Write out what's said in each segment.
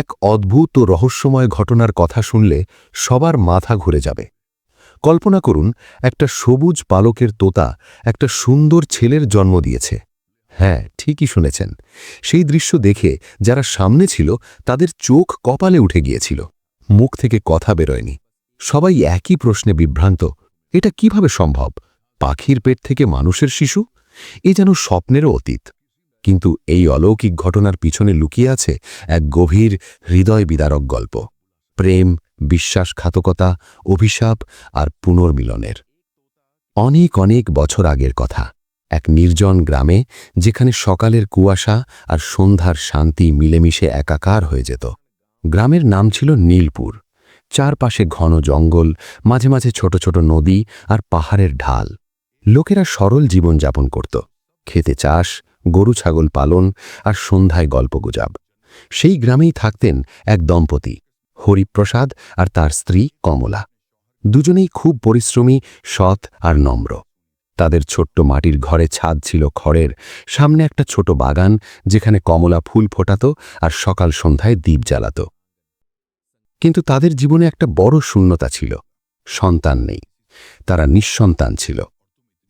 এক অদ্ভুত ও রহস্যময় ঘটনার কথা শুনলে সবার মাথা ঘুরে যাবে। কল্পনা করুন, একটা সবুজ পালকের তোতা একটা সুন্দর ছেলের জন্ম দিয়েছে। হ্যাঁ ঠিকই শুনেছেন। সেই দৃশ্য দেখে যারা সামনে ছিল, তাদের চোখ কপালে উঠে গিয়েছিল। মুখ থেকে কথা বেরোয়নি। সবাই একই প্রশ্নে বিভ্রান্ত, এটা কীভাবে সম্ভব? পাখির পেট থেকে মানুষের শিশু? এ যেন স্বপ্নেরও অতীত। কিন্তু এই অলৌকিক ঘটনার পিছনে লুকিয়ে আছে এক গভীর হৃদয় বিদারক গল্প। প্রেম, বিশ্বাসঘাতকতা, অভিশাপ আর পুনর্মিলনের। অনেক অনেক বছর আগের কথা। এক নির্জন গ্রামে যেখানে সকালের কুয়াশা আর সন্ধ্যার শান্তি মিলেমিশে একাকার হয়ে যেত। গ্রামের নাম ছিল নীলপুর। চারপাশে ঘন জঙ্গল, মাঝে মাঝে ছোট ছোট নদী আর পাহাড়ের ঢাল। লোকেরা সরল জীবনযাপন করত। খেতে চাষ গরু ছাগল পালন আর সন্ধ্যায় গল্পগুজাব সেই গ্রামেই থাকতেন এক দম্পতি, হরিপ্রসাদ আর তার স্ত্রী কমলা। দুজনেই খুব পরিশ্রমী, সৎ আর নম্র। তাদের ছোট্ট মাটির ঘরে ছাদ ছিল খড়ের, সামনে একটা ছোট বাগান যেখানে কমলা ফুল ফোটাত আর সকাল সন্ধ্যায় দ্বীপ জ্বালাত। কিন্তু তাদের জীবনে একটা বড় শূন্যতা ছিল, সন্তান নেই, তারা নিঃসন্তান ছিল।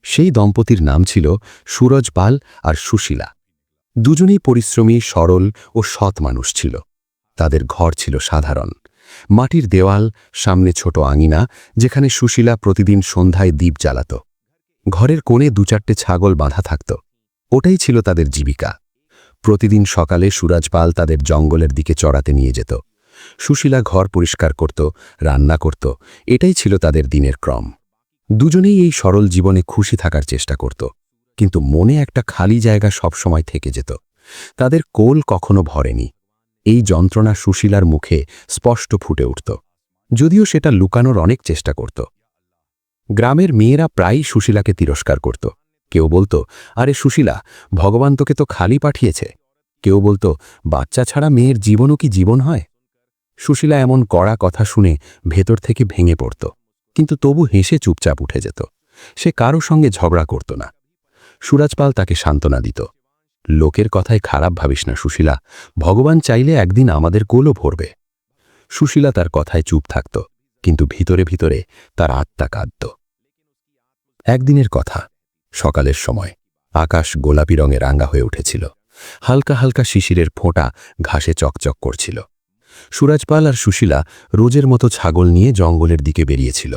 সেই দম্পতির নাম ছিল সুরজ পাল আর সুশীলা। দুজনেই পরিশ্রমী, সরল ও সৎ মানুষ ছিল। তাদের ঘর ছিল সাধারণ। মাটির দেওয়াল, সামনে ছোট আঙিনা, যেখানে সুশীলা প্রতিদিন সন্ধ্যায় দ্বীপ জ্বালাত। ঘরের কোণে দু চারটে ছাগল বাঁধা থাকত। ওটাই ছিল তাদের জীবিকা। প্রতিদিন সকালে সুরাজপাল তাদের জঙ্গলের দিকে চড়াতে নিয়ে যেত। সুশীলা ঘর পরিষ্কার করত, রান্না করত। এটাই ছিল তাদের দিনের ক্রম। দুজনেই এই সরল জীবনে খুশি থাকার চেষ্টা করত, কিন্তু মনে একটা খালি জায়গা সবসময় থেকে যেত। তাদের কোল কখনো ভরেনি। এই যন্ত্রণা সুশীলার মুখে স্পষ্ট ফুটে উঠত। যদিও সেটা লুকানোর অনেক চেষ্টা করত। গ্রামের মেয়েরা প্রায়ই সুশীলাকে তিরস্কার করত। কেউ বলতো, আরে সুশীলা, ভগবান তোকে তো খালি পাঠিয়েছে। কেউ বলতো, বাচ্চা ছাড়া মেয়ের জীবনও কি জীবন হয়? সুশীলা এমন কড়া কথা শুনে ভেতর থেকে ভেঙে পড়ত। কিন্তু তবু হেসে চুপচাপ উঠে যেত। সে কারও সঙ্গে ঝগড়া করত না। সুরাজপাল তাকে সান্ত্বনা দিত। লোকের কথায় খারাপ ভাবিস না, সুশীলা। ভগবান চাইলে একদিন আমাদের কোলও ভরবে। সুশীলা তার কথায় চুপ থাকত, কিন্তু ভিতরে ভিতরে তার আত্মা কাঁদত। একদিনের কথা, সকালের সময়, আকাশ গোলাপি রঙে রাঙ্গা হয়ে উঠেছিল। হালকা হালকা শিশিরের ফোঁটা ঘাসে চকচক করছিল। সুরাজপাল আর সুশীলা রোজের মতো ছাগল নিয়ে জঙ্গলের দিকে বেরিয়েছিল।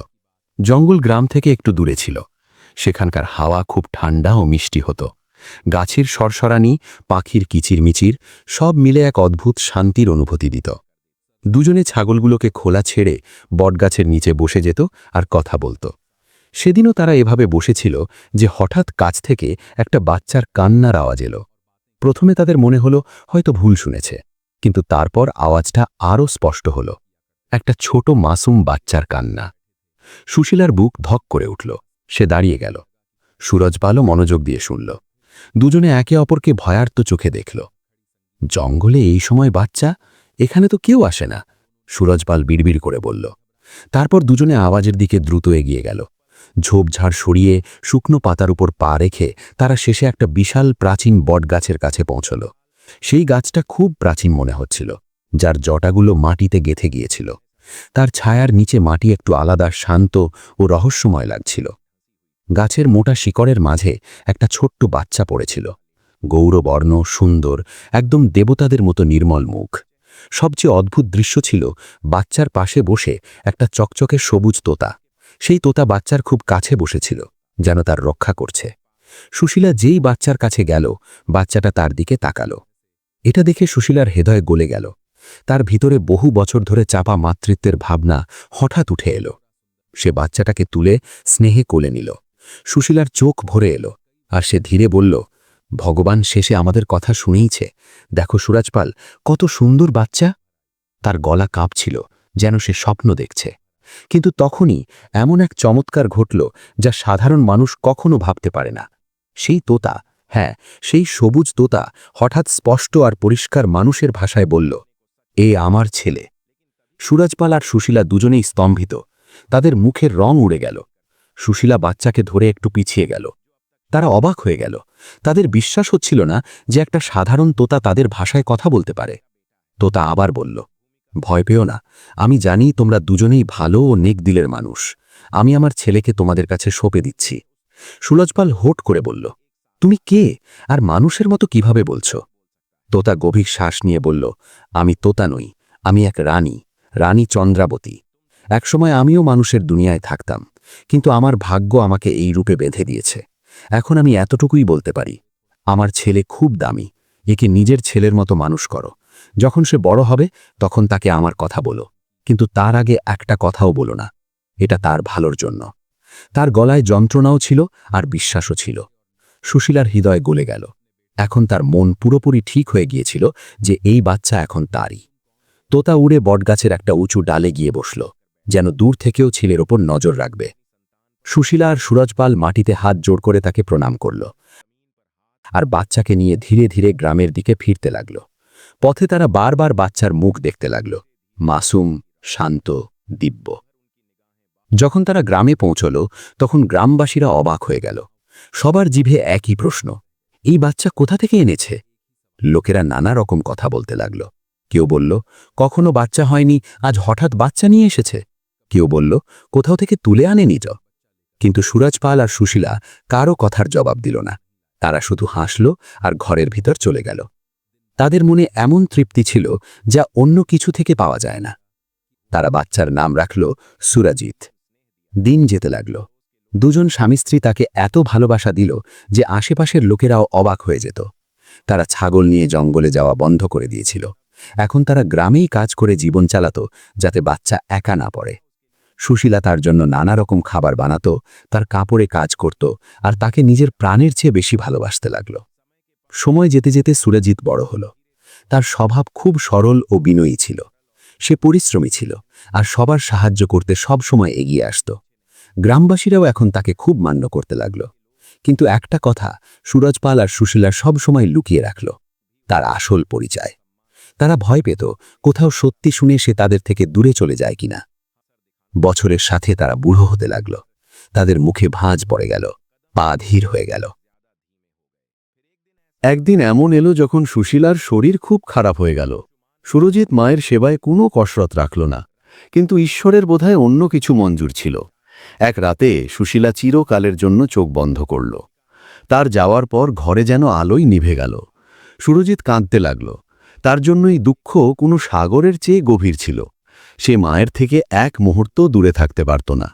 জঙ্গল গ্রাম থেকে একটু দূরে ছিল। সেখানকার হাওয়া খুব ঠান্ডা ও মিষ্টি হতো। গাছের সরসরানি, পাখির কিচিরমিচির, সব মিলে এক অদ্ভুত শান্তির অনুভূতি দিত। দুজনে ছাগলগুলোকে খোলা ছেড়ে বটগাছের নিচে বসে যেত আর কথা বলত। সেদিনও তারা এভাবে বসেছিল যে হঠাৎ কাছ থেকে একটা বাচ্চার কান্নার আওয়াজ এলো। প্রথমে তাদের মনে হলো হয়তো ভুল শুনেছে। কিন্তু তারপর আওয়াজটা আরও স্পষ্ট হল। একটা ছোট মাসুম বাচ্চার কান্না। সুশীলার বুক ধক করে উঠল। সে দাঁড়িয়ে গেল। সুরজপালও মনোযোগ দিয়ে শুনল। দুজনে একে অপরকে ভয়ার্ত চোখে দেখল। জঙ্গলে এই সময় বাচ্চা? এখানে তো কেউ আসে না। সুরজপাল বিড়বিড় করে বলল। তারপর দুজনে আওয়াজের দিকে দ্রুত এগিয়ে গেল। ঝোপঝাড় সরিয়ে শুকনো পাতার উপর পা রেখে তারা শেষে একটা বিশাল প্রাচীন বটগাছের কাছে পৌঁছল। সেই গাছটা খুব প্রাচীন মনে হচ্ছিল, যার জটাগুলো মাটিতে গেথে গিয়েছিল। তার ছায়ার নিচে মাটি একটু আলাদা, শান্ত ও রহস্যময় লাগছিল। গাছের মোটা শিকড়ের মাঝে একটা ছোট্ট বাচ্চা পড়েছিল। গৌরবর্ণ, সুন্দর, একদম দেবতাদের মতো নির্মল মুখ। সবচেয়ে অদ্ভুত দৃশ্য ছিল বাচ্চার পাশে বসে একটা চকচকে সবুজ তোতা। সেই তোতা বাচ্চার খুব কাছে বসেছিল, যেন তার রক্ষা করছে। সুশীলা যেই বাচ্চার কাছে গেল, বাচ্চাটা তার দিকে তাকালো। এটা দেখে সুশীলার হৃদয় গলে গেল। তার ভিতরে বহু বছর ধরে চাপা মাতৃত্বের ভাবনা হঠাৎ উঠে এলো। সে বাচ্চাটাকে তুলে স্নেহে কোলে নিল। সুশীলার চোখ ভরে এলো আর সে ধীরে বলল, ভগবান শেষে আমাদের কথা শুনেইছে দেখো সুরাজপাল, কত সুন্দর বাচ্চা। তার গলা কাঁপছিল, যেন সে স্বপ্ন দেখছে। কিন্তু তখনই এমন এক চমৎকার ঘটল যা সাধারণ মানুষ কখনো ভাবতে পারে না। সেই তোতা হ্যাঁ সেই সবুজ তোতা হঠাৎ স্পষ্ট আর পরিষ্কার মানুষের ভাষায় বলল, এ আমার ছেলে। সুরাজপাল আর সুশীলা দুজনেই স্তম্ভিত। তাদের মুখের রং উড়ে গেল। সুশীলা বাচ্চাকে ধরে একটু পিছিয়ে গেল। তারা অবাক হয়ে গেল। তাদের বিশ্বাস হচ্ছিল না যে একটা সাধারণ তোতা তাদের ভাষায় কথা বলতে পারে। তোতা আবার বলল, ভয় পেও না। আমি জানি তোমরা দুজনেই ভালো ও নেক দিলের মানুষ। আমি আমার ছেলেকে তোমাদের কাছে সঁপে দিচ্ছি। সুলজপাল হোট করে বলল তুমি কে? আর মানুষের মতো কীভাবে বলছো? তোতা গভীর শ্বাস নিয়ে বলল, আমি তোতা নই, আমি এক রানী রানী চন্দ্রাবতী। একসময় আমিও মানুষের দুনিয়ায় থাকতাম, কিন্তু আমার ভাগ্য আমাকে এই রূপে বেঁধে দিয়েছে। এখন আমি এতটুকুই বলতে পারি, আমার ছেলে খুব দামি, একে নিজের ছেলের মতো মানুষ করো। যখন সে বড় হবে, তখন তাকে আমার কথা বলো, কিন্তু তার আগে একটা কথাও বলো না, এটা তার ভালোর জন্য। তার গলায় যন্ত্রণাও ছিল আর বিশ্বাসও ছিল। সুশীলার হৃদয় গলে গেল। এখন তার মন পুরোপুরি ঠিক হয়ে গিয়েছিল যে এই বাচ্চা এখন তারই। তোতা উড়ে বটগাছের একটা উঁচু ডালে গিয়ে বসল, যেন দূর থেকেও ছেলের ওপর নজর রাখবে। সুশীলা আর সুরজপাল মাটিতে হাত জোড় করে তাকে প্রণাম করল। আর বাচ্চাকে নিয়ে ধীরে ধীরে গ্রামের দিকে ফিরতে লাগল। পথে তারা বারবার বাচ্চার মুখ দেখতে লাগল, মাসুম, শান্ত, দিব্য। যখন তারা গ্রামে পৌঁছল, তখন গ্রামবাসীরা অবাক হয়ে গেল। সবার জিভে একই প্রশ্ন, এই বাচ্চা কোথা থেকে এনেছে? লোকেরা নানা রকম কথা বলতে লাগল। কেউ বলল, কখনো বাচ্চা হয়নি, আজ হঠাৎ বাচ্চা নিয়ে এসেছে। কেউ বলল, কোথাও থেকে তুলে আনে নিজ কিন্তু সুরাজপাল আর সুশীলা কারও কথার জবাব দিল না। তারা শুধু হাসল আর ঘরের ভিতর চলে গেল। তাদের মনে এমন তৃপ্তি ছিল যা অন্য কিছু থেকে পাওয়া যায় না। তারা বাচ্চার নাম রাখল সুরাজিৎ। দিন যেতে লাগল। দুজন স্বামী স্ত্রী তাকে এত ভালোবাসা দিল যে আশেপাশের লোকেরাও অবাক হয়ে যেত। তারা ছাগল নিয়ে জঙ্গলে যাওয়া বন্ধ করে দিয়েছিল। এখন তারা গ্রামেই কাজ করে জীবন চালাত যাতে বাচ্চা একা না পড়ে। সুশীলা তার জন্য নানা রকম খাবার বানাত, তার কাপড়ে কাজ করত আর তাকে নিজের প্রাণের চেয়ে বেশি ভালোবাসতে লাগল। সময় যেতে যেতে সুরজিৎ বড় হল। তার স্বভাব খুব সরল ও বিনয়ী ছিল। সে পরিশ্রমী ছিল আর সবার সাহায্য করতে সব সময় এগিয়ে আসত। গ্রামবাসীরাও এখন তাকে খুব মান্য করতে লাগল। কিন্তু একটা কথা সুরজপাল আর সুশীলা সব সময় লুকিয়ে রাখল, তার আসল পরিচয়। তারা ভয় পেত কোথাও সত্যি শুনে সে তাদের থেকে দূরে চলে যায় কিনা। বছরের সাথে তারা বুড়ো হতে লাগল, তাদের মুখে ভাঁজ পড়ে গেল, পা ধীর হয়ে গেল। একদিন এমন এলো যখন সুশীলার শরীর খুব খারাপ হয়ে গেল। সুরজিৎ মায়ের সেবায় কোনো কসরত রাখল না, কিন্তু ঈশ্বরের বোধহয় অন্য কিছু মঞ্জুর ছিল। এক রাতে সুশীলা চিরকালের জন্য চোখ বন্ধ করল। তার যাওয়ার পর ঘরে যেন আলোই নিভে গেল। সুরজিৎ কাঁদতে লাগল। তার জন্যই দুঃখ কোনো সাগরের চেয়ে গভীর ছিল। সে মায়ের থেকে এক মুহূর্ত দূরে থাকতে পারত না।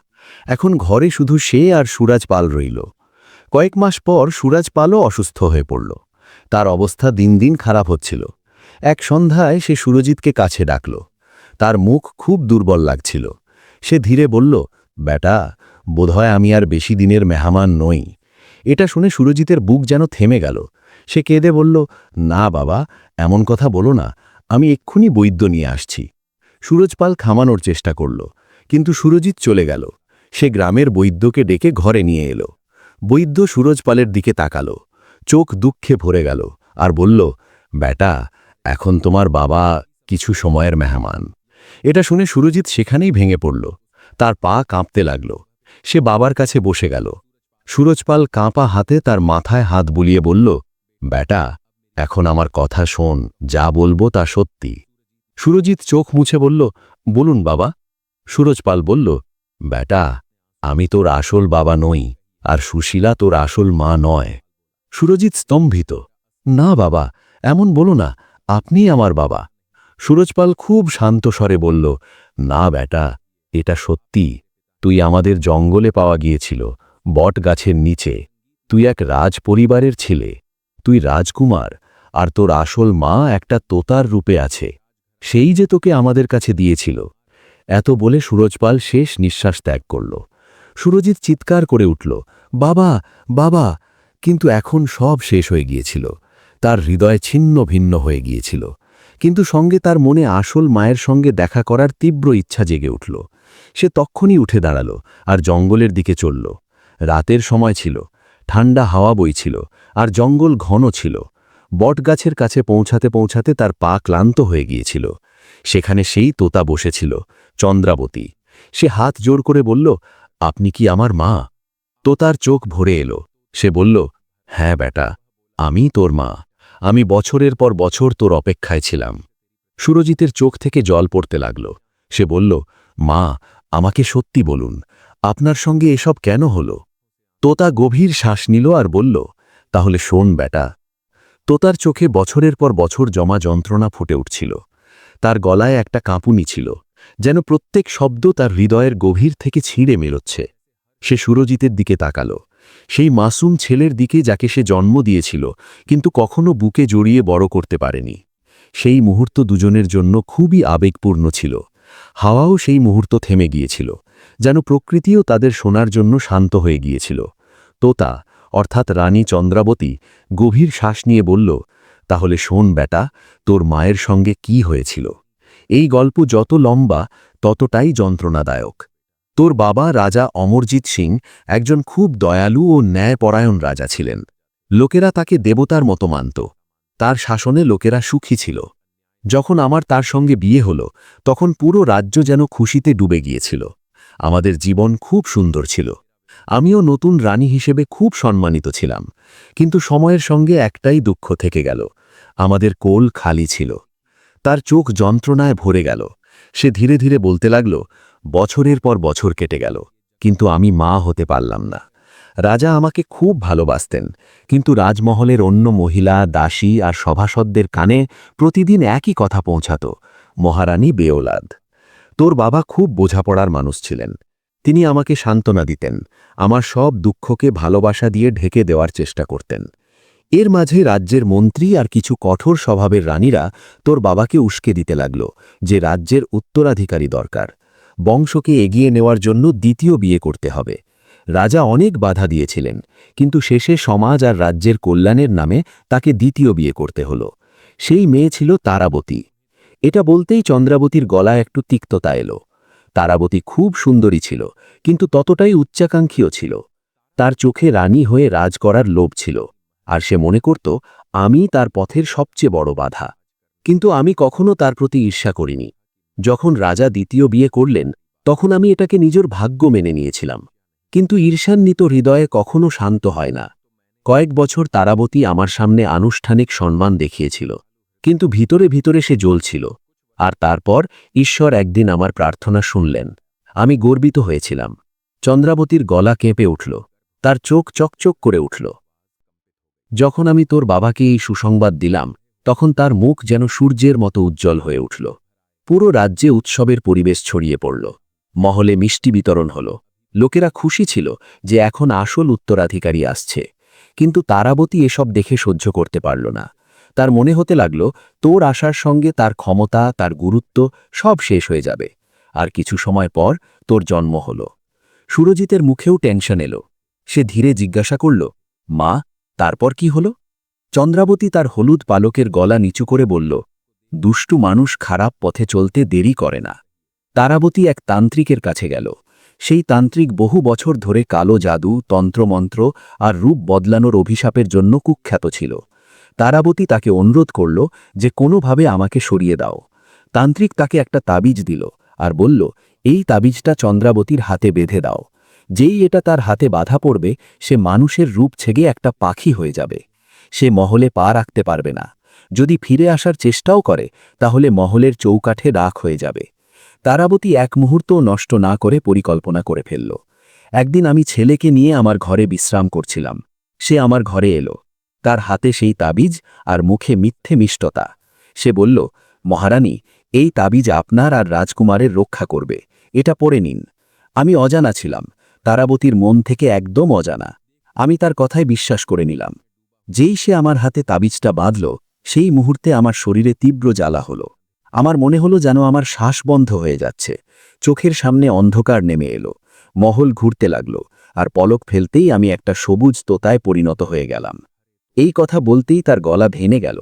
এখন ঘরে শুধু সে আর সুরাজ পাল রইল। কয়েক মাস পর সুরাজ পালও অসুস্থ হয়ে পড়ল। তার অবস্থা দিন দিন খারাপ হচ্ছিল। এক সন্ধ্যায় সে সুরজিৎকে কাছে ডাকল। তার মুখ খুব দুর্বল লাগছিল। সে ধীরে বলল বেটা বোধহয় আমি আর বেশি দিনের মেহমান নই। এটা শুনে সুরজিতের বুক যেন থেমে গেল। সে কেঁদে বলল, না বাবা, এমন কথা বলো না, আমি এক্ষুনি বৈদ্য নিয়ে আসছি। সুরজপাল খামানোর চেষ্টা করল, কিন্তু সুরজিৎ চলে গেল। সে গ্রামের বৈদ্যকে ডেকে ঘরে নিয়ে এলো। বৈদ্য সুরজপালের দিকে তাকালো, চোখ দুঃখে ভরে গেল আর বলল বেটা এখন তোমার বাবা কিছু সময়ের মেহমান। এটা শুনে সুরজিৎ সেখানেই ভেঙে পড়ল। তার পা কাঁপতে লাগল। সে বাবার কাছে বসে গেল। সুরজপাল কাঁপা হাতে তার মাথায় হাত বুলিয়ে বলল বেটা এখন আমার কথা শোন, যা বলব তা সত্যি। সুরজিৎ চোখ মুছে বলল, বলুন বাবা। সুরজপাল বলল বেটা আমি তোর আসল বাবা নই, আর সুশীলা তোর আসল মা নয়। সুরজিৎ স্তম্ভিত, না বাবা, এমন বলো না আপনি আমার বাবা। সুরজপাল খুব শান্ত স্বরে বলল, না বেটা এটা সত্যি, তুই আমাদের জঙ্গলে পাওয়া গিয়েছিল, বট গাছের নিচে। তুই এক রাজ পরিবারের ছেলে, তুই রাজকুমার, আর তোর আসল মা একটা তোতার রূপে আছে। সেই যে তোকে আমাদের কাছে দিয়েছিল। এত বলে সুরজপাল শেষ নিঃশ্বাস ত্যাগ করল। সুরজিৎ চিৎকার করে উঠল, বাবা বাবা! কিন্তু এখন সব শেষ হয়ে গিয়েছিল। তার হৃদয় ছিন্ন ভিন্ন হয়ে গিয়েছিল। কিন্তু সঙ্গে তার মনে আসল মায়ের সঙ্গে দেখা করার তীব্র ইচ্ছা জেগে উঠল। সে তক্ষণই উঠে দাঁড়াল আর জঙ্গলের দিকে চলল। রাতের সময় ছিল ঠান্ডা হাওয়া বইছিল আর জঙ্গল ঘন ছিল। বটগাছের কাছে পৌঁছাতে পৌঁছাতে তার পা ক্লান্ত হয়ে গিয়েছিল। সেখানে সেই তোতা বসেছিল, চন্দ্রাবতী। সে হাত জোর করে বলল, আপনি কি আমার মা? তোতার চোখ ভরে এলো। সে বলল হ্যাঁ বেটা আমি তোর মা। আমি বছরের পর বছর তোর অপেক্ষায় ছিলাম। সুরজিতের চোখ থেকে জল পড়তে লাগল। সে বলল, মা, আমাকে সত্যি বলুন, আপনার সঙ্গে এসব কেন হল? তোতা গভীর শ্বাস নিল আর বলল, তাহলে শোন বেটা। তোতার চোখে বছরের পর বছর জমা যন্ত্রণা ফুটে উঠছিল। তার গলায় একটা কাঁপুনি ছিল, যেন প্রত্যেক শব্দ তার হৃদয়ের গভীর থেকে ছিঁড়ে মেরোচ্ছে সে সুরজিতের দিকে তাকাল, সেই মাসুম ছেলের দিকে যাকে সে জন্ম দিয়েছিল, কিন্তু কখনো বুকে জড়িয়ে বড় করতে পারেনি। সেই মুহূর্ত দুজনের জন্য খুবই আবেগপূর্ণ ছিল। হাওয়াও সেই মুহূর্ত থেমে গিয়েছিল, যেন প্রকৃতিও তাদের শোনার জন্য শান্ত হয়ে গিয়েছিল। তোতা, অর্থাৎ রানী চন্দ্রাবতী, গভীর শ্বাস নিয়ে বলল, তাহলে শোন বেটা, তোর মায়ের সঙ্গে কি হয়েছিল? এই গল্প যত লম্বা, ততটাই যন্ত্রণাদায়ক। তোর বাবা রাজা অমরজিৎ সিং একজন খুব দয়ালু ও ন্যায়পরায়ণ রাজা ছিলেন। লোকেরা তাকে দেবতার মতো মানত। তার শাসনে লোকেরা সুখী ছিল। যখন আমার তার সঙ্গে বিয়ে হল, তখন পুরো রাজ্য যেন খুশিতে ডুবে গিয়েছিল। আমাদের জীবন খুব সুন্দর ছিল। আমিও নতুন রানী হিসেবে খুব সম্মানিত ছিলাম। কিন্তু সময়ের সঙ্গে একটাই দুঃখ থেকে গেল। আমাদের কোল খালি ছিল। তার চোখ যন্ত্রণায় ভরে গেল। সে ধীরে ধীরে বলতে লাগল, বছরের পর বছর কেটে গেল। কিন্তু আমি মা হতে পারলাম না। রাজা আমাকে খুব ভালোবাসতেন, কিন্তু রাজমহলের অন্য মহিলা, দাসী আর সভাসদদের কানে প্রতিদিন একই কথা পৌঁছাত, মহারানী বেওলাদ। তোর বাবা খুব বোঝাপড়ার মানুষ ছিলেন। তিনি আমাকে সান্ত্বনা দিতেন, আমার সব দুঃখকে ভালোবাসা দিয়ে ঢেকে দেওয়ার চেষ্টা করতেন। এর মাঝে রাজ্যের মন্ত্রী আর কিছু কঠোর স্বভাবের রানীরা তোর বাবাকে উস্কে দিতে লাগল, যে রাজ্যের উত্তরাধিকারী দরকার। বংশকে এগিয়ে নেওয়ার জন্য দ্বিতীয় বিয়ে করতে হবে। রাজা অনেক বাধা দিয়েছিলেন, কিন্তু শেষে সমাজ আর রাজ্যের কল্যাণের নামে তাকে দ্বিতীয় বিয়ে করতে হল। সেই মেয়ে ছিল তারাবতী। এটা বলতেই চন্দ্রাবতীর গলা একটু তিক্ততা এলো। তারাবতী খুব সুন্দরী ছিল, কিন্তু ততটাই উচ্চাকাঙ্ক্ষীও ছিল। তার চোখে রানী হয়ে রাজ করার লোভ ছিল, আর সে মনে করত, আমি তার পথের সবচেয়ে বড় বাধা। কিন্তু আমি কখনো তার প্রতি ঈর্ষা করিনি। যখন রাজা দ্বিতীয় বিয়ে করলেন, তখন আমি এটাকে নিজের ভাগ্য মেনে নিয়েছিলাম। কিন্তু ঈর্ষান্বিত হৃদয়ে কখনো শান্ত হয় না। কয়েক বছর তারাবতী আমার সামনে আনুষ্ঠানিক সম্মান দেখিয়েছিল। কিন্তু ভিতরে ভিতরে সে জ্বলছিল। আর তারপর ঈশ্বর একদিন আমার প্রার্থনা শুনলেন। আমি গর্বিত হয়েছিলাম। চন্দ্রাবতীর গলা কেঁপে উঠল। তার চোখ চকচক করে উঠল। যখন আমি তোর বাবাকে এই সুসংবাদ দিলাম, তখন তার মুখ যেন সূর্যের মতো উজ্জ্বল হয়ে উঠল। পুরো রাজ্যে উৎসবের পরিবেশ ছড়িয়ে পড়ল। মহলে মিষ্টি বিতরণ হল। লোকেরা খুশি ছিল যে এখন আসল উত্তরাধিকারী আসছে। কিন্তু তারাবতী এসব দেখে সহ্য করতে পারল না। তার মনে হতে লাগল, তোর আসার সঙ্গে তার ক্ষমতা, তার গুরুত্ব সব শেষ হয়ে যাবে। আর কিছু সময় পর তোর জন্ম হল। সুরজিতের মুখেও টেনশন এলো। সে ধীরে জিজ্ঞাসা করল, মা, তারপর কি হল? চন্দ্রাবতী তার হলুদ পালকের গলা নিচু করে বলল, দুষ্টু মানুষ খারাপ পথে চলতে দেরি করে না। তারাবতী এক তান্ত্রিকের কাছে গেল। সেই তান্ত্রিক বহু বছর ধরে কালো জাদু, তন্ত্রমন্ত্র আর রূপ বদলানোর অভিশাপের জন্য কুখ্যাত ছিল। তারাবতী তাকে অনুরোধ করল যে কোনোভাবে আমাকে সরিয়ে দাও। তান্ত্রিক তাকে একটা তাবিজ দিল আর বলল, এই তাবিজটা চন্দ্রাবতীর হাতে বেঁধে দাও। যেই এটা তার হাতে বাধা পড়বে, সে মানুষের রূপ ছেগে একটা পাখি হয়ে যাবে। সে মহলে পা রাখতে পারবে না। যদি ফিরে আসার চেষ্টাও করে, তাহলে মহলের চৌকাঠে রাখ হয়ে যাবে। তারাবতী এক মুহূর্তও নষ্ট না করে পরিকল্পনা করে ফেলল। একদিন আমি ছেলেকে নিয়ে আমার ঘরে বিশ্রাম করছিলাম। সে আমার ঘরে এলো। তার হাতে সেই তাবিজ আর মুখে মিথ্যে মিষ্টতা। সে বলল, মহারানী, এই তাবিজ আপনার আর রাজকুমারের রক্ষা করবে। এটা পড়ে নিন। আমি অজানা ছিলাম। তারাবতীর মন থেকে একদম অজানা। আমি তার কথায় বিশ্বাস করে নিলাম। যেই সে আমার হাতে তাবিজটা বাঁধল, সেই মুহূর্তে আমার শরীরে তীব্র জ্বালা হলো। আমার মনে হলো যেন আমার শ্বাস বন্ধ হয়ে যাচ্ছে। চোখের সামনে অন্ধকার নেমে এলো। মহল ঘুরতে লাগল, আর পলক ফেলতেই আমি একটা সবুজ তোতায় পরিণত হয়ে গেলাম। এই কথা বলতেই তার গলা ভেঙে গেল।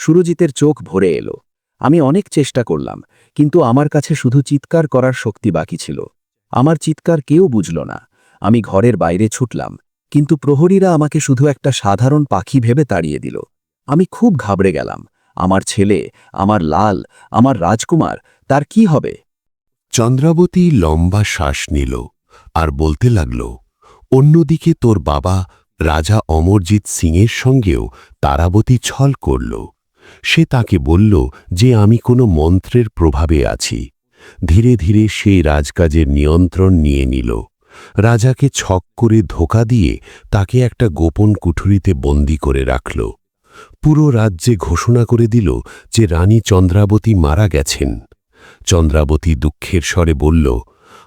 সুরজিতের চোখ ভরে এলো। আমি অনেক চেষ্টা করলাম, কিন্তু আমার কাছে শুধু চিৎকার করার শক্তি বাকি ছিল। আমার চিৎকার কেউ বুঝল না। আমি ঘরের বাইরে ছুটলাম, কিন্তু প্রহরীরা আমাকে শুধু একটা সাধারণ পাখি ভেবে তাড়িয়ে দিল। আমি খুব ঘাবড়ে গেলাম। আমার ছেলে, আমার লাল, আমার রাজকুমার, তার কি হবে? চন্দ্রাবতী লম্বা শ্বাস নিল আর বলতে লাগল, অন্যদিকে তোর বাবা রাজা অমরজিৎ সিংয়ের সঙ্গেও তারাবতী ছল করল। সে তাকে বলল যে আমি কোনো মন্ত্রের প্রভাবে আছি। ধীরে ধীরে সেই রাজকাজের নিয়ন্ত্রণ নিয়ে নিল। রাজাকে ছক করে ধোকা দিয়ে তাকে একটা গোপন কুঠুরিতে বন্দি করে রাখল। পুরো রাজ্যে ঘোষণা করে দিল যে রানী চন্দ্রাবতী মারা গেছেন। চন্দ্রাবতী দুঃখের স্বরে বলল,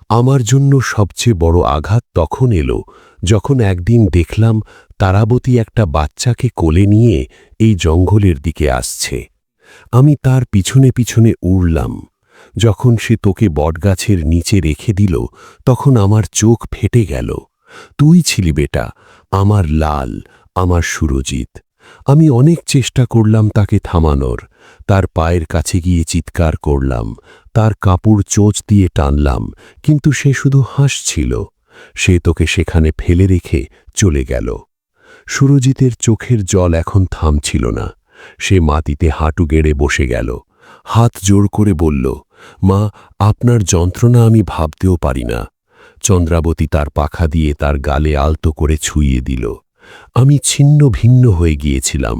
আমার জন্য সবচেয়ে বড় আঘাত তখন এলো যখন একদিন দেখলাম তারাবতী একটা বাচ্চাকে কোলে নিয়ে এই জঙ্গলের দিকে আসছে। আমি তার পিছনে পিছনে উড়লাম। যখন সে তোকে বটগাছের নিচে রেখে দিল, তখন আমার চোখ ফেটে গেল। তুই ছিলি বেটা, আমার লাল, আমার সুরজিৎ। আমি অনেক চেষ্টা করলাম তাকে থামানোর। তার পায়ের কাছে গিয়ে চিৎকার করলাম। তার কাপড় চোচ দিয়ে টানলাম, কিন্তু সে শুধু হাসছিল। সে তোকে সেখানে ফেলে রেখে চলে গেল। সুরজিতের চোখের জল এখন থামছিল না। সে মাটিতে হাঁটু গেড়ে বসে গেল। হাত জোর করে বলল, মা, আপনার যন্ত্রণা আমি ভাবতেও পারি না। চন্দ্রাবতী তার পাখা দিয়ে তার গালে আলতো করে ছুঁয়ে দিল। আমি ছিন্ন ভিন্ন হয়ে গিয়েছিলাম,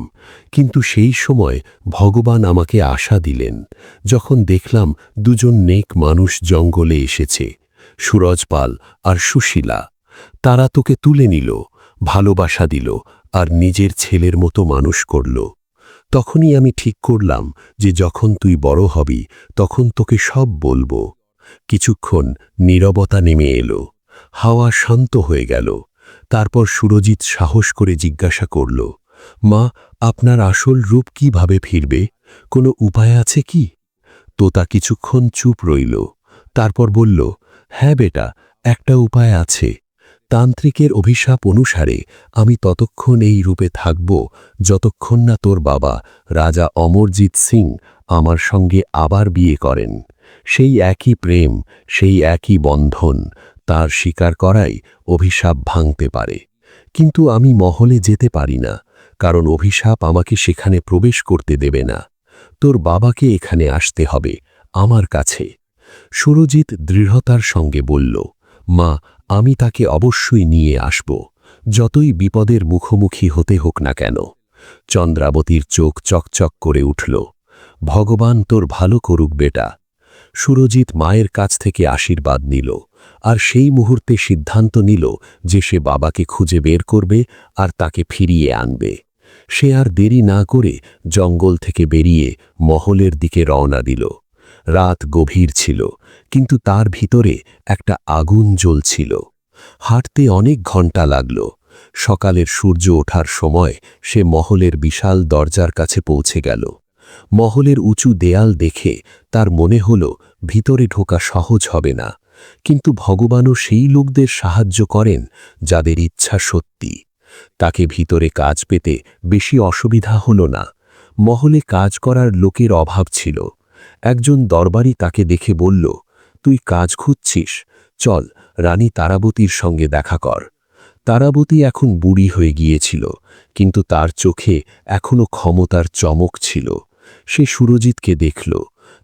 কিন্তু সেই সময় ভগবান আমাকে আশা দিলেন, যখন দেখলাম দুজন নেক মানুষ জঙ্গলে এসেছে, সুরজপাল আর সুশীলা। তারা তোকে তুলে নিল, ভালোবাসা দিল আর নিজের ছেলের মতো মানুষ করল। তখনই আমি ঠিক করলাম যে যখন তুই বড় হবি, তখন তোকে সব বলব। কিছুক্ষণ নীরবতা নেমে এলো, হাওয়া শান্ত হয়ে গেল। তারপর সুরজিৎ সাহস করে জিজ্ঞাসা করল, মা, আপনার আসল রূপ কীভাবে ফিরবে? কোনো উপায় আছে কি? তোতা কিছুক্ষণ চুপ রইল, তারপর বলল হ্যাঁ বেটা, একটা উপায় আছে। তান্ত্রিকের অভিশাপ অনুসারে আমি ততক্ষণ এই রূপে থাকব যতক্ষণ না তোর বাবা, রাজা অমরজিৎ সিং, আমার সঙ্গে আবার বিয়ে করেন। সেই একই প্রেম, সেই একই বন্ধন তার স্বীকার করাই অভিশাপ ভাঙতে পারে। কিন্তু আমি মহলে যেতে পারি না, কারণ অভিশাপ আমাকে সেখানে প্রবেশ করতে দেবে না। তোর বাবাকে এখানে আসতে হবে, আমার কাছে। সুরজিৎ দৃঢ়তার সঙ্গে বলল, মা, আমি তাকে অবশ্যই নিয়ে আসব, যতই বিপদের মুখোমুখি হতে হোক না কেন। চন্দ্রাবতীর চোখ চকচক করে উঠল, ভগবান তোর ভালো করুক বেটা। সুরজিৎ মায়ের কাছ থেকে আশীর্বাদ নিল আর সেই মুহূর্তে সিদ্ধান্ত নিল যে সে বাবাকে খুঁজে বের করবে আর তাকে ফিরিয়ে আনবে। সে আর দেরি না করে জঙ্গল থেকে বেরিয়ে মহলের দিকে রওনা দিল। রাত গভীর ছিল, কিন্তু তার ভিতরে একটা আগুন জ্বলছিল। হাঁটতে অনেক ঘণ্টা লাগল। সকালের সূর্য ওঠার সময় সে মহলের বিশাল দরজার কাছে পৌঁছে গেল। মহলের উঁচু দেয়াল দেখে তার মনে হল, ভিতরে ঢোকা সহজ হবে না। কিন্তু ভগবানও সেই লোকদের সাহায্য করেন যাদের ইচ্ছা সত্যি। তাকে ভিতরে কাজ পেতে বেশি অসুবিধা হল না। মহলে কাজ করার লোকের অভাব ছিল। একজন দরবারি তাকে দেখে বলল, তুই কাজ খুঁজছিস? চল, রানী তারাবতীর সঙ্গে দেখা কর। তারাবতী এখন বুড়ি হয়ে গিয়েছিল, কিন্তু তার চোখে এখনও ক্ষমতার চমক ছিল। সে সুরজিৎকে দেখল,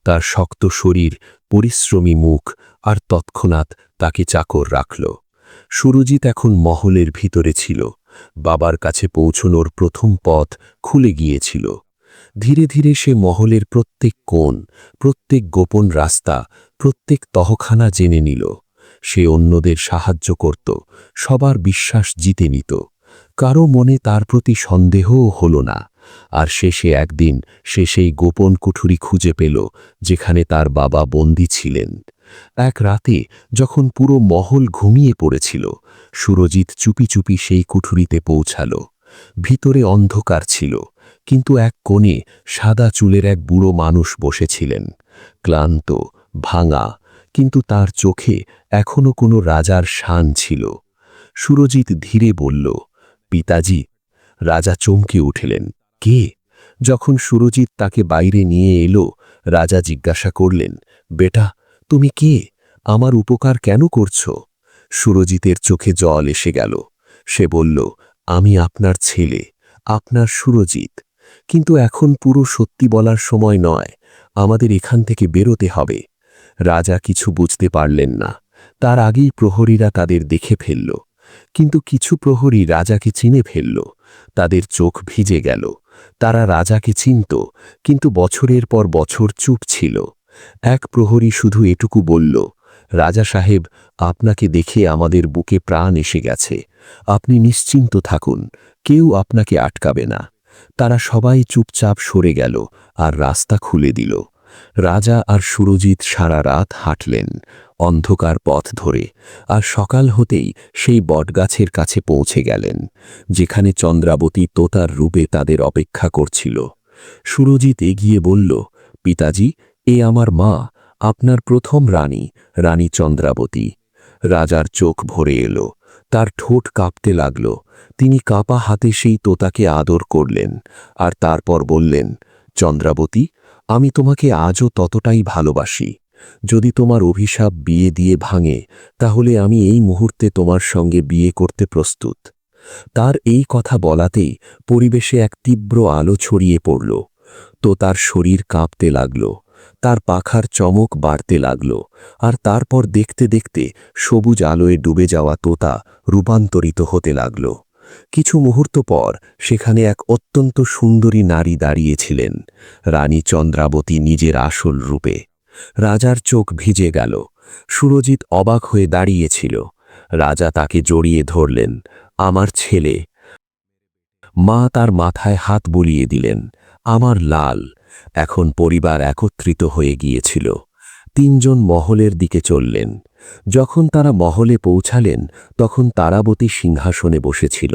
তার শক্ত শরীর পরিশ্রমী মুখ আর তৎক্ষণাৎ তাকে চাকর রাখল। সুরজিৎ এখন মহলের ভিতরে ছিল। বাবার কাছে পৌঁছনোর প্রথম পথ খুলে গিয়েছিল। ধীরে ধীরে সে মহলের প্রত্যেক কোণ, প্রত্যেক গোপন রাস্তা, প্রত্যেক তহখানা জেনে নিল। সে অন্যদের সাহায্য করত, সবার বিশ্বাস জিতে নিত। কারও মনে তার প্রতি সন্দেহও হল না। আর শেষে একদিন সে সেই গোপন কুঠুরি খুঁজে পেল, যেখানে তার বাবা বন্দী ছিলেন। এক রাতে যখন পুরো মহল ঘুমিয়ে পড়েছিল, সুরজিৎ চুপি চুপি সেই কুঠুরিতে পৌঁছাল। ভিতরে অন্ধকার ছিল, কিন্তু এক কোণে সাদা চুলের এক বুড়ো মানুষ বসেছিলেন। ক্লান্ত, ভাঙা, কিন্তু তার চোখে এখনও কোনো রাজার শান ছিল। সুরজিৎ ধীরে বলল, পিতাজি, রাজা চমকে উঠলেন। কে? যখন সুরজিৎ তাকে বাইরে নিয়ে এলো, রাজা জিজ্ঞাসা করলেন, বেটা, তুমি কে? আমার উপকার কেন করছ? সুরজিতের চোখে জল এসে গেল। সে বলল, আমি আপনার ছেলে, আপনার সুরজিৎ। কিন্তু এখন পুরো সত্যি বলার সময় নয়, আমাদের এখান থেকে বেরোতে হবে। রাজা কিছু বুঝতে পারলেন না। তার আগেই প্রহরীরা তাদের দেখে ফেলল। কিন্তু কিছু প্রহরী রাজাকে চিনে ফেলল। তাদের চোখ ভিজে গেল। তারা রাজাকে চিনত, কিন্তু বছরের পর বছর চুপ ছিল। এক প্রহরী শুধু এটুকু বলল, রাজা সাহেব, আপনাকে দেখে আমাদের বুকে প্রাণ এসে গেছে। আপনি নিশ্চিন্ত থাকুন, কেউ আপনাকে আটকাবে না। তারা সবাই চুপচাপ সরে গেল আর রাস্তা খুলে দিল। রাজা আর সুরজিৎ সারা রাত হাঁটলেন অন্ধকার পথ ধরে, আর সকাল হতেই সেই বটগাছের কাছে পৌঁছে গেলেন, যেখানে চন্দ্রাবতী তোতার রূপে তাদের অপেক্ষা করছিল। সুরজিৎ এগিয়ে বলল, পিতাজি, এ আমার মা, আপনার প্রথম রানী রানী চন্দ্রাবতী। রাজার চোখ ভরে এলো, তার ঠোঁট কাঁপতে লাগল, তিনি কাঁপা হাতে সেই তোতাকে আদর করলেন, আর তারপর বললেন, চন্দ্রাবতী আমি তোমাকে আজও ততটাই ভালোবাসি। যদি তোমার অভিশাপ বিয়ে দিয়ে ভাঙে, তাহলে আমি এই মুহূর্তে তোমার সঙ্গে বিয়ে করতে প্রস্তুত। তার এই কথা বলাতেই পরিবেশে এক তীব্র আলো ছড়িয়ে পড়ল। তো তার শরীর কাঁপতে লাগল, তার পাখার চমক বাড়তে লাগল, আর তারপর দেখতে দেখতে সবুজ আলোয় ডুবে যাওয়া তোতা রূপান্তরিত হতে লাগল। কিছু মুহূর্ত পর সেখানে এক অত্যন্ত সুন্দরী নারী দাঁড়িয়েছিলেন। রানী চন্দ্রাবতী নিজের আসল রূপে। রাজার চোখ ভিজে গেল। সুরজিৎ অবাক হয়ে দাঁড়িয়েছিল। রাজা তাকে জড়িয়ে ধরলেন। আমার ছেলে। মা তার মাথায় হাত বুলিয়ে দিলেন। আমার লাল। এখন পরিবার একত্রিত হয়ে গিয়েছিল। তিনজন মহলের দিকে চললেন। যখন তারা মহলে পৌঁছালেন, তখন তারাবতী সিংহাসনে বসেছিল,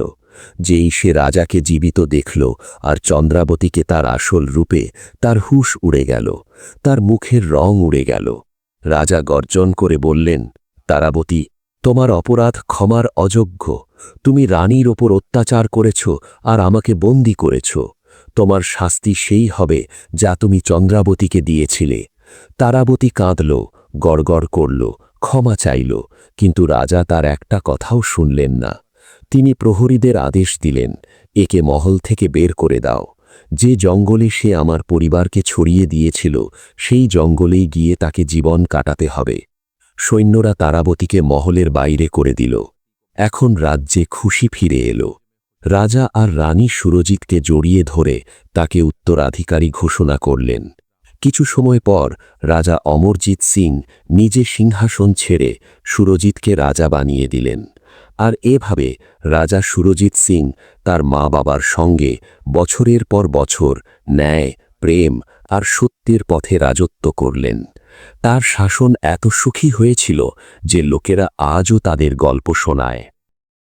যেই সে রাজাকে জীবিত দেখল আর চন্দ্রাবতীকে তার আসল রূপে তার হুশ উড়ে গেল, তার মুখের রং উড়ে গেল। রাজা গর্জন করে বললেন, তারাবতী, তোমার অপরাধ ক্ষমার অযোগ্য। তুমি রানীর ওপর অত্যাচার করেছ আর আমাকে বন্দি করেছ। তোমার শাস্তি সেই হবে যা তুমি চন্দ্রাবতীকে দিয়েছিলে। তারাবতী কাঁদল, গড়গড় করল, ক্ষমা চাইল, কিন্তু রাজা তার একটা কথাও শুনলেন না। তিনি প্রহরীদের আদেশ দিলেন, একে মহল থেকে বের করে দাও। যে জঙ্গলে সে আমার পরিবারকে ছড়িয়ে দিয়েছিল, সেই জঙ্গলেই গিয়ে তাকে জীবন কাটাতে হবে। সৈন্যরা তারাবতীকে মহলের বাইরে করে দিল। এখন রাজ্যে খুশি ফিরে এলো। রাজা আর রানী সুরজিৎকে জড়িয়ে ধরে তাকে উত্তরাধিকারী ঘোষণা করলেন। কিছু সময় পর রাজা অমরজিৎ সিং নিজে সিংহাসন ছেড়ে সুরজিৎকে রাজা বানিয়ে দিলেন। আর এভাবে রাজা সুরজিৎ সিং তার মা বাবার সঙ্গে বছরের পর বছর ন্যায়, প্রেম আর সত্যের পথে রাজত্ব করলেন। তার শাসন এত সুখী হয়েছিল যে লোকেরা আজও তাদের গল্প শোনায়।